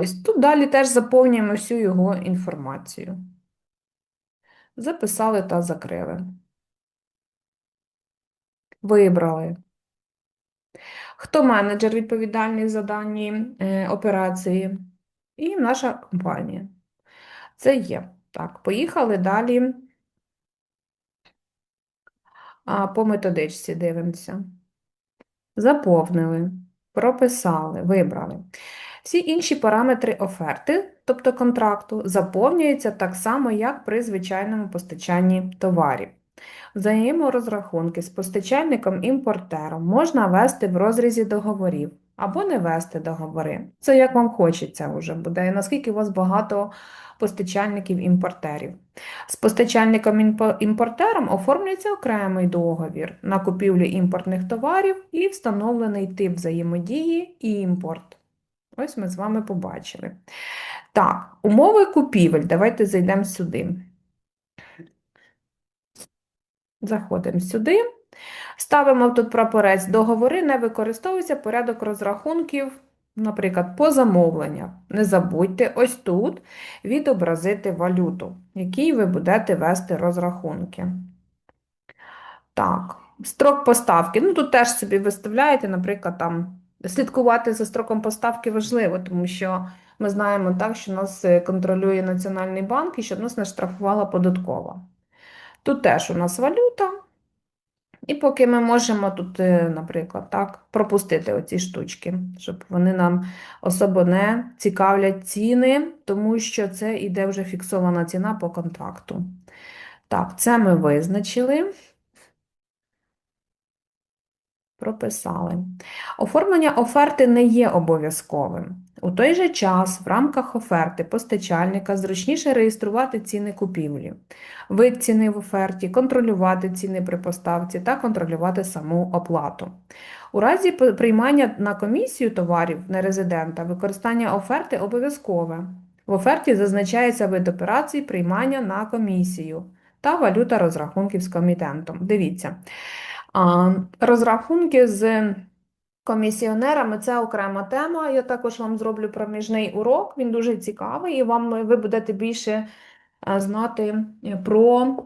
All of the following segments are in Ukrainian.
Ось, тут далі теж заповнюємо всю його інформацію. Записали та закрили. Вибрали. Хто менеджер відповідальний за дані е, операції? І наша компанія. Це є. Так, поїхали далі. А, по методичці дивимося. Заповнили, прописали, вибрали. Всі інші параметри оферти, тобто контракту, заповнюються так само, як при звичайному постачанні товарів. Взаєморозрахунки з постачальником-імпортером можна вести в розрізі договорів або не вести договори. Це як вам хочеться вже буде, і наскільки у вас багато постачальників-імпортерів. З постачальником-імпортером оформлюється окремий договір на купівлю імпортних товарів і встановлений тип взаємодії і імпорт. Ось ми з вами побачили. Так, умови купівель. Давайте зайдемо сюди. Заходимо сюди. Ставимо тут прапорець договори, не використовується порядок розрахунків, наприклад, по замовленнях. Не забудьте ось тут відобразити валюту, якій ви будете вести розрахунки. Так, строк поставки. Ну, тут теж собі виставляєте, наприклад, там слідкувати за строком поставки важливо, тому що ми знаємо так, що нас е, контролює Національний банк і щоб нас не штрафувала податкова. Тут теж у нас валюта. І поки ми можемо тут, е, наприклад, так, пропустити оці штучки, щоб вони нам особо не цікавлять ціни, тому що це йде вже фіксована ціна по контракту. Так, це ми визначили. Прописали. Оформлення оферти не є обов'язковим. У той же час в рамках оферти постачальника зручніше реєструвати ціни купівлі, вид ціни в оферті, контролювати ціни при поставці та контролювати саму оплату. У разі приймання на комісію товарів нерезидента використання оферти обов'язкове. В оферті зазначається вид операцій приймання на комісію та валюта розрахунків з комітентом. Дивіться. Розрахунки з комісіонерами це окрема тема. Я також вам зроблю проміжний урок, він дуже цікавий, і вам ви будете більше знати про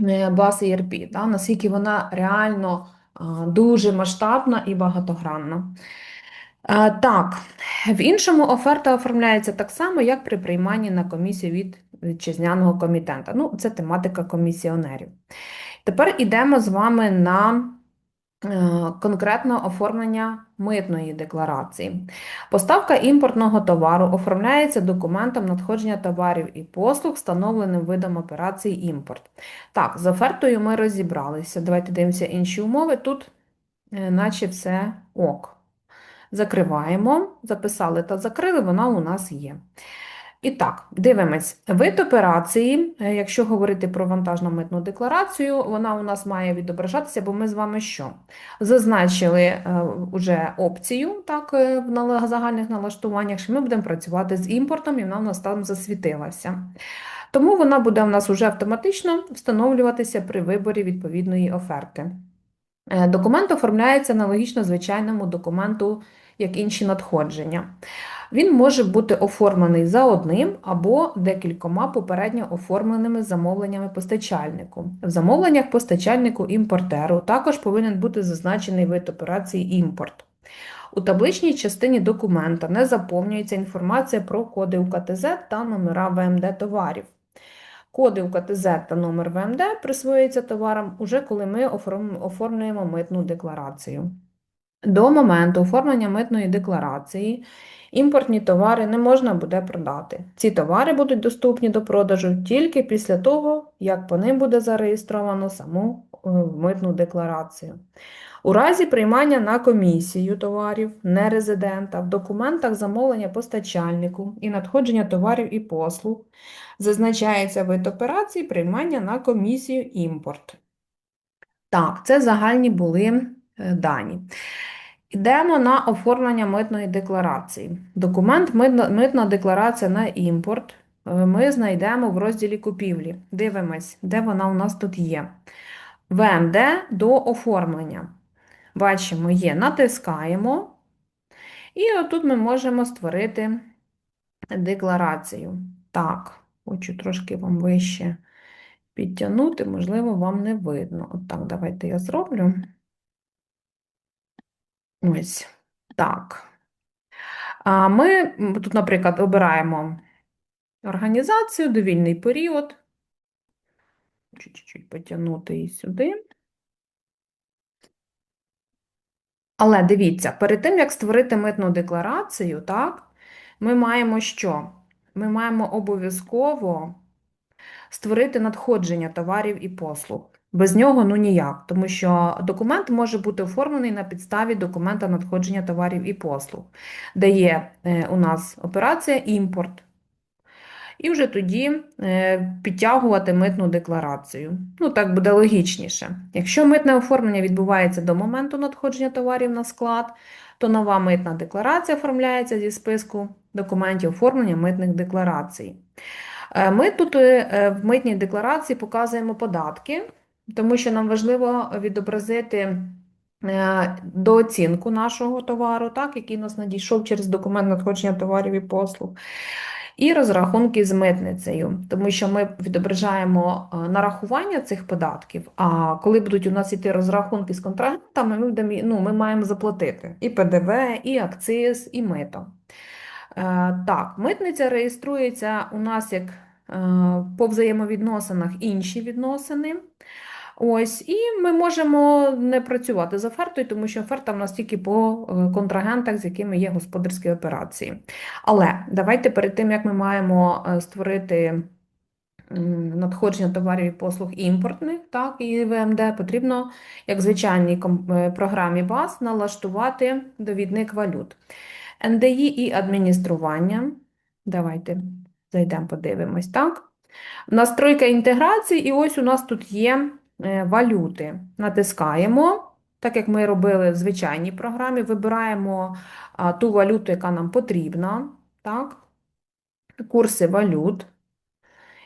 е, баз ERP, да, наскільки вона реально дуже масштабна і багатогранна. Так, в іншому оферта оформляється так само, як при прийманні на комісію від вітчизняного комітента. Ну, це тематика комісіонерів. Тепер йдемо з вами на е, конкретне оформлення митної декларації. Поставка імпортного товару оформляється документом надходження товарів і послуг, встановленим видом операції імпорт. Так, з офертою ми розібралися. Давайте дивимося інші умови. Тут, е, наче все ок. Закриваємо, записали та закрили, вона у нас є. І так, дивимось. Вид операції, е, якщо говорити про вантажну митну декларацію, вона у нас має відображатися, бо ми з вами що? Зазначили вже е, опцію так, е, в загальних налаштуваннях, що ми будемо працювати з імпортом, і вона у нас там засвітилася. Тому вона буде у нас вже автоматично встановлюватися при виборі відповідної оферти. Документ оформляється аналогічно звичайному документу, як інші надходження. Він може бути оформлений за одним або декількома попередньо оформленими замовленнями постачальнику. В замовленнях постачальнику імпортеру також повинен бути зазначений вид операції імпорт. У табличній частині документа не заповнюється інформація про коди УКТЗ та номера ВМД товарів. Коди УКТЗ та номер ВМД присвоюються товарам уже коли ми оформлюємо митну декларацію. До моменту оформлення митної декларації імпортні товари не можна буде продати. Ці товари будуть доступні до продажу тільки після того, як по ним буде зареєстровано саму е, митну декларацію. У разі приймання на комісію товарів нерезидента в документах замовлення постачальнику і надходження товарів і послуг зазначається вид операції приймання на комісію імпорт. Так, це загальні були дані. Йдемо на оформлення митної декларації. Документ митна декларація на імпорт е, ми знайдемо в розділі купівлі. Дивимось, де вона у нас тут є. ВМД до оформлення. Бачимо, є, натискаємо. І отут ми можемо створити декларацію. Так, хочу трошки вам вище підтягнути, можливо, вам не видно. От так, давайте я зроблю. Ось так. А ми тут, наприклад, обираємо організацію, довільний період. Чуть-чуть потягнути її сюди. Але дивіться, перед тим, як створити митну декларацію, так, ми маємо що? Ми маємо обов'язково створити надходження товарів і послуг. Без нього ну ніяк, тому що документ може бути оформлений на підставі документа надходження товарів і послуг, де є е, у нас операція імпорт. І вже тоді е, підтягувати митну декларацію. Ну, так буде логічніше. Якщо митне оформлення відбувається до моменту надходження товарів на склад, то нова митна декларація оформляється зі списку документів оформлення митних декларацій. Е, Ми тут в митній декларації показуємо податки, тому що нам важливо відобразити е, дооцінку нашого товару, так, який нас надійшов через документ надходження товарів і послуг. І розрахунки з митницею, тому що ми відображаємо е, нарахування цих податків. А коли будуть у нас іти розрахунки з контрагентами, ми, будемо, ну, ми маємо заплатити і ПДВ, і акциз, і мито. Е, Так, митниця реєструється у нас як по взаємовідносинах інші відносини. Ось, і ми можемо не працювати з офертою, тому що оферта в нас тільки по е, контрагентах, з якими є господарські операції. Але давайте перед тим, як ми маємо е, створити надходження товарів і послуг імпортних, так, і ВМД, потрібно, як звичайній е, програмі БАЗ, налаштувати довідник валют. НДІ і адміністрування. Давайте зайдемо, подивимось, так? Настройка інтеграції, і ось у нас тут є валюти. Натискаємо, так як ми робили в звичайній програмі, вибираємо ту валюту, яка нам потрібна, так? Курси валют.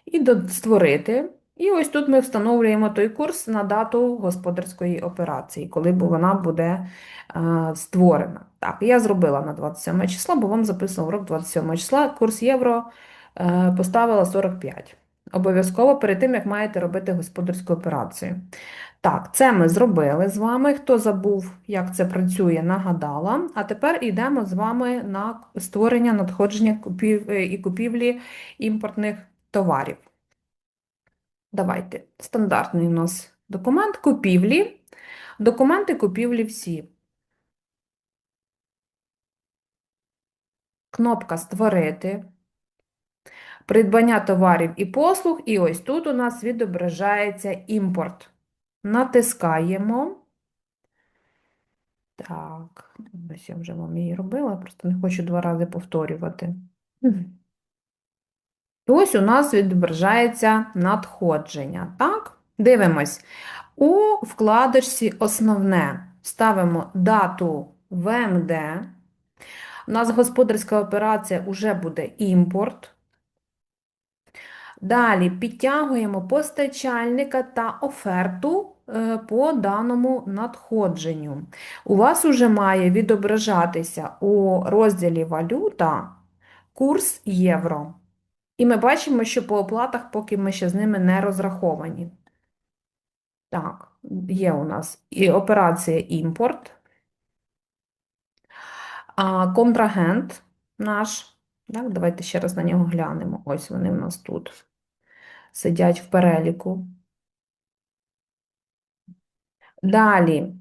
І створити. І ось тут ми встановлюємо той курс на дату господарської операції, коли вона буде е, створена. Так, я зробила на 27 число, бо вам записував урок 27 числа. Курс євро е, поставила 45. Обов'язково перед тим, як маєте робити господарську операцію. Так, це ми зробили з вами. Хто забув, як це працює, нагадала. А тепер йдемо з вами на створення надходження е, і купівлі імпортних товарів. Давайте. Стандартний у нас документ купівлі. Документи купівлі всі. Кнопка Створити. Придбання товарів і послуг. І ось тут у нас відображається імпорт. Натискаємо. Так, ось я вже вам її робила, просто не хочу два рази повторювати. Ось у нас відображається надходження. Так? Дивимось. У вкладочці Основне ставимо дату ВМД. У нас господарська операція вже буде імпорт. Далі підтягуємо постачальника та оферту е, по даному надходженню. У вас уже має відображатися у розділі Валюта курс євро. І ми бачимо, що по оплатах, поки ми ще з ними не розраховані. Так, є у нас і операція імпорт. А контрагент наш, так, давайте ще раз на нього глянемо. Ось вони в нас тут сидять в переліку. Далі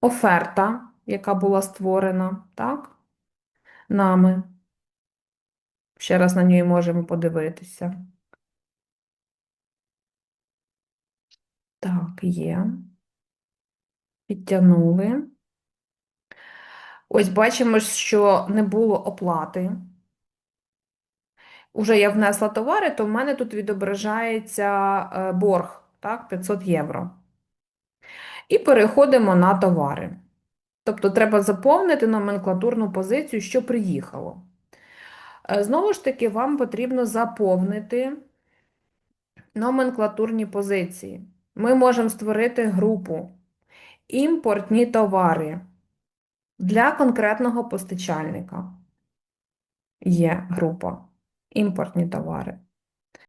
оферта, яка була створена, так, нами. Ще раз на неї можемо подивитися. Так, є. Підтягнули. Ось бачимо, що не було оплати. Уже я внесла товари, то в мене тут відображається е, борг, так, 500 євро. І переходимо на товари. Тобто треба заповнити номенклатурну позицію, що приїхало. Е, Знову ж таки, вам потрібно заповнити номенклатурні позиції. Ми можемо створити групу імпортні товари для конкретного постачальника. є група імпортні товари.